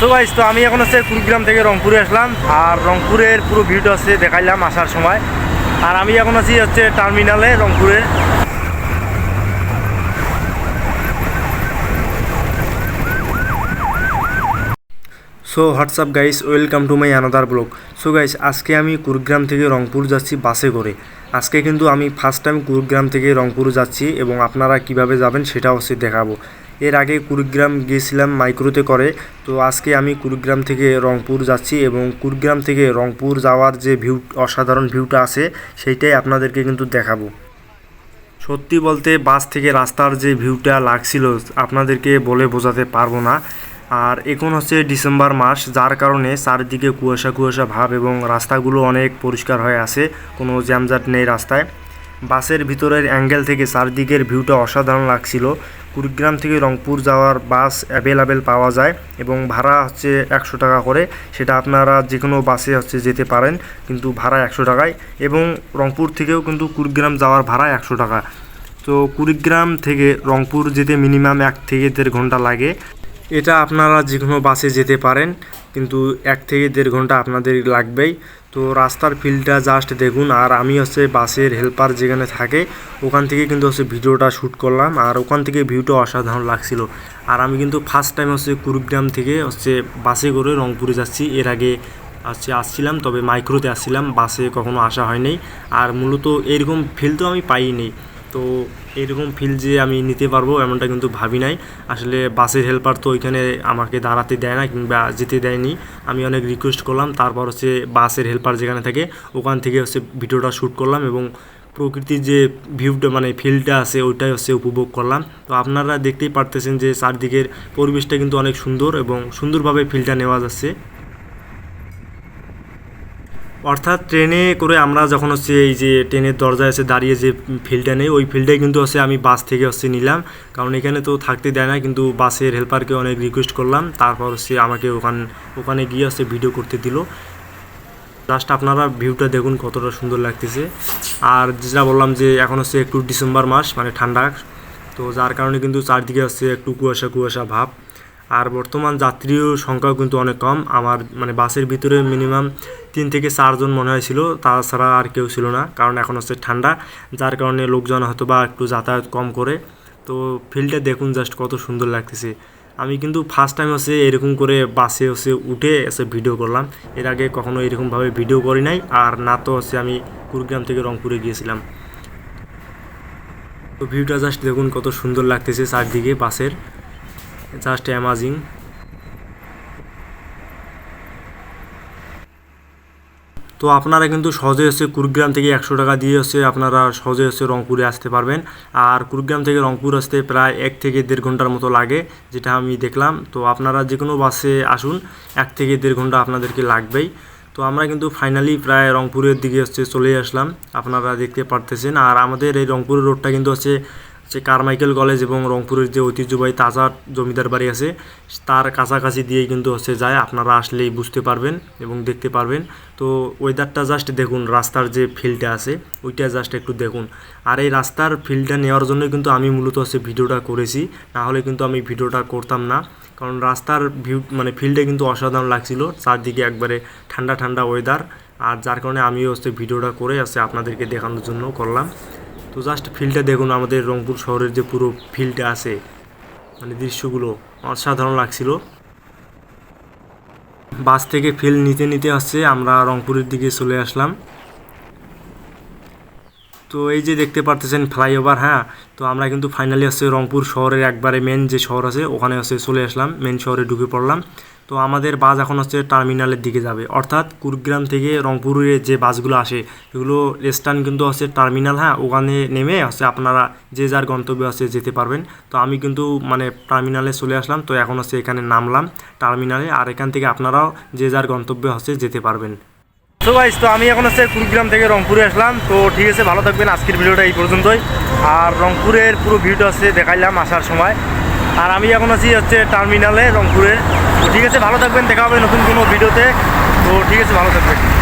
তো গাইস তো আমি এখন হচ্ছে কুড়িগ্রাম থেকে রংপুরে আসলাম, আর রংপুরের পুরো ভিউটা হচ্ছে দেখাইলাম আসার সময়। আর আমি এখন আছি হচ্ছে টার্মিনালে রংপুরের so WhatsApp guys welcome to my another blog so guys আজকে আমি কুড়িগ্রাম থেকে রংপুর যাচ্ছি বাসে করে। আজকে কিন্তু আমি ফার্স্ট টাইম কুড়িগ্রাম থেকে রংপুর যাচ্ছি এবং আপনারা কীভাবে যাবেন সেটা হচ্ছে দেখাবো। এর আগে কুড়িগ্রাম গিয়েছিলাম মাইক্রোতে করে। তো আজকে আমি কুড়িগ্রাম থেকে রংপুর যাচ্ছি এবং কুড়িগ্রাম থেকে রংপুর যাওয়ার যে ভিউ, অসাধারণ ভিউটা আছে, সেইটাই আপনাদেরকে কিন্তু দেখাবো। সত্যি বলতে বাস থেকে রাস্তার যে ভিউটা লাগছিল, আপনাদেরকে বলে বোঝাতে পারব না। আর এখন হচ্ছে ডিসেম্বর মাস, যার কারণে চারিদিকে কুয়াশা কুয়াশা ভাব এবং রাস্তাগুলো অনেক পরিষ্কার হয়ে আছে, কোনো জ্যামজাট নেই রাস্তায়। বাসের ভিতরের অ্যাঙ্গেল থেকে চারদিকের ভিউটা অসাধারণ লাগছিল। কুড়িগ্রাম থেকে রংপুর যাওয়ার বাস অ্যাভেলেবেল পাওয়া যায় এবং ভাড়া হচ্ছে একশো টাকা করে। সেটা আপনারা যে কোনো বাসে হচ্ছে যেতে পারেন, কিন্তু ভাড়া একশো টাকায় এবং রংপুর থেকেও কিন্তু কুড়িগ্রাম যাওয়ার ভাড়া একশো টাকা। তো কুড়িগ্রাম থেকে রংপুর যেতে মিনিমাম এক থেকে দেড় ঘণ্টা লাগে। এটা আপনারা যে কোনো বাসে যেতে পারেন, কিন্তু এক থেকে দেড় ঘণ্টা আপনাদের লাগবেই। তো রাস্তার ফিল্ডটা জাস্ট দেখুন, আর আমি হচ্ছে বাসের হেল্পার যেখানে থাকে, ওখান থেকে কিন্তু হচ্ছে ভিডিওটা শ্যুট করলাম, আর ওখান থেকে ভিউটা অসাধারণ লাগছিল। আর আমি কিন্তু ফার্স্ট টাইম হচ্ছে কুরুগ্রাম থেকে হচ্ছে বাসে করে রংপুরে যাচ্ছি। এর আগে হচ্ছে আসছিলাম, তবে মাইক্রোতে আসছিলাম, বাসে কখনো আসা হয়নি আর মূলত এরকম ফিল তো আমি পাইনি তো এরকম ফিল যে আমি নিতে পারব এমনটা কিন্তু ভাবি নাই। আসলে বাসের হেল্পার তো ওইখানে আমাকে দাঁড়াতে দেয় না কিংবা যেতে দেয়নি। আমি অনেক রিকোয়েস্ট করলাম, তারপর হচ্ছে বাসের হেল্পার যেখানে থাকে, ওখান থেকে হচ্ছে ভিডিওটা শ্যুট করলাম এবং প্রকৃতির যে ভিউটা মানে ফিলটা আছে, ওইটাই হচ্ছে উপভোগ করলাম। তো আপনারা দেখতেই পারতেছেন যে চারদিকের পরিবেশটা কিন্তু অনেক সুন্দর এবং সুন্দরভাবে ফিলটা নেওয়া যাচ্ছে। অর্থাৎ ট্রেনে করে আমরা যখন হচ্ছে এই যে ট্রেনের দরজায় এসে দাঁড়িয়ে যে ফিল্ডটা নেই, ওই ফিল্ডটাই কিন্তু হচ্ছে আমি বাস থেকে হচ্ছে নিলাম। কারণ এখানে তো থাকতে দেয় না, কিন্তু বাসের হেল্পারকে অনেক রিকোয়েস্ট করলাম। তারপর হচ্ছে আমাকে ওখান, ওখানে গিয়ে হচ্ছে ভিডিও করতে দিল। জাস্ট আপনারা ভিউটা দেখুন কতটা সুন্দর লাগতেছে। আর যেটা বললাম যে এখন হচ্ছে একটু ডিসেম্বর মাস মানে ঠান্ডা। তো যার কারণে কিন্তু চারদিকে হচ্ছে একটু কুয়াশা কুয়াশা ভাব। আর বর্তমান যাত্রীর সংখ্যাও কিন্তু অনেক কম। আমার মানে বাসের ভিতরে মিনিমাম তিন থেকে চারজন মনে হয়েছিল, তাছাড়া আর কেউ ছিল না, কারণ এখন হচ্ছে ঠান্ডা, যার কারণে লোকজন হয়তো বা একটু যাতায়াত কম করে। তো ফিল্ডটা দেখুন জাস্ট কত সুন্দর লাগতেছে। আমি কিন্তু ফার্স্ট টাইম হচ্ছে এরকম করে বাসে হচ্ছে উঠে এসে ভিডিও করলাম। এর আগে কখনো এরকমভাবে ভিডিও করি নাই, আর না তো হচ্ছে আমি কুড়িগ্রাম থেকে রংপুরে গিয়েছিলাম। তো ভিউটা জাস্ট দেখুন কত সুন্দর লাগতেছে চারদিকে বাসের জাস্ট অ্যামাজিং তো আপনারা কিন্তু সহজে হচ্ছে কুড়িগ্রাম থেকে একশো টাকা দিয়ে হচ্ছে আপনারা সহজে হচ্ছে রংপুরে আসতে পারবেন। আর কুড়িগ্রাম থেকে রংপুর আসতে প্রায় এক থেকে দেড় ঘণ্টার মতো লাগে, যেটা আমি দেখলাম। তো আপনারা যে কোনো বাসে আসুন, এক থেকে দেড় ঘণ্টা আপনাদেরকে লাগবেই। তো আমরা কিন্তু ফাইনালি প্রায় রংপুরের দিকে হচ্ছে চলে আসলাম, আপনারা দেখতে পারতেছেন। আর আমাদের এই রংপুরের রোডটা কিন্তু হচ্ছে হচ্ছে কারমাইকেল কলেজ এবং রংপুরের যে ঐতিহ্যবাহী তাজা জমিদার বাড়ি আছে, তার কাছাকাছি দিয়েই কিন্তু হচ্ছে যায়। আপনারা আসলেই বুঝতে পারবেন এবং দেখতে পারবেন। তো ওয়েদারটা জাস্ট দেখুন, রাস্তার যে ফিল্ডটা আছে, ওইটা জাস্ট একটু দেখুন। আর এই রাস্তার ফিল্ডটা নেওয়ার জন্য কিন্তু আমি মূলত হচ্ছে ভিডিওটা করেছি। না হলে কিন্তু আমি ভিডিওটা করতাম না। কারণ রাস্তার ভিউ মানে ফিল্ডে কিন্তু অসাধারণ লাগছিল, চারদিকে একবারে ঠান্ডা ঠান্ডা ওয়েদার আর যার কারণে আমিও হচ্ছে ভিডিওটা করে আছে আপনাদেরকে দেখানোর জন্য করলাম। তো জাস্ট ফিল্ডটা দেখুন, আমাদের রংপুর শহরের যে পুরো ফিল্ডটা আছে মানে দৃশ্যগুলো অসাধারণ লাগছিল। বাস থেকে ফিল্ড নিতে নিতে আসছে, আমরা রংপুরের দিকে চলে আসলাম। তো এই যে দেখতে পারতেছেন ফ্লাইওভার হ্যাঁ? তো আমরা কিন্তু ফাইনালি হচ্ছে রংপুর শহরের একবারে মেন যে শহর আছে, ওখানে হচ্ছে চলে আসলাম মেন শহরে ঢুকে পড়লাম। তো আমাদের বাস এখন হচ্ছে টার্মিনালের দিকে যাবে। অর্থাৎ কুড়িগ্রাম থেকে রংপুরে যে বাসগুলো আসে, এগুলো স্ট্যান্ড কিন্তু হচ্ছে টার্মিনাল হ্যাঁ ওখানে নেমে হচ্ছে আপনারা যে যার গন্তব্যে হচ্ছে যেতে পারবেন। তো আমি কিন্তু মানে টার্মিনালে চলে আসলাম, তো এখন হচ্ছে এখানে নামলাম টার্মিনালে আর এখান থেকে আপনারাও যে যার গন্তব্যে হচ্ছে যেতে পারবেন। তো গাইস তো আমি এখন হচ্ছে কুড়িগ্রাম থেকে রংপুরে আসলাম। তো ঠিক আছে, ভালো থাকবেন, আজকের ভিডিওটা এই পর্যন্তই। আর রংপুরের পুরো ভিডিওটা হচ্ছে দেখাইলাম আসার সময়। আর আমি এখন আছি হচ্ছে টার্মিনালে রংপুরের। তো ঠিক আছে, ভালো থাকবেন, দেখা হবে নতুন কোনো ভিডিওতে। তো ঠিক আছে, ভালো থাকবেন।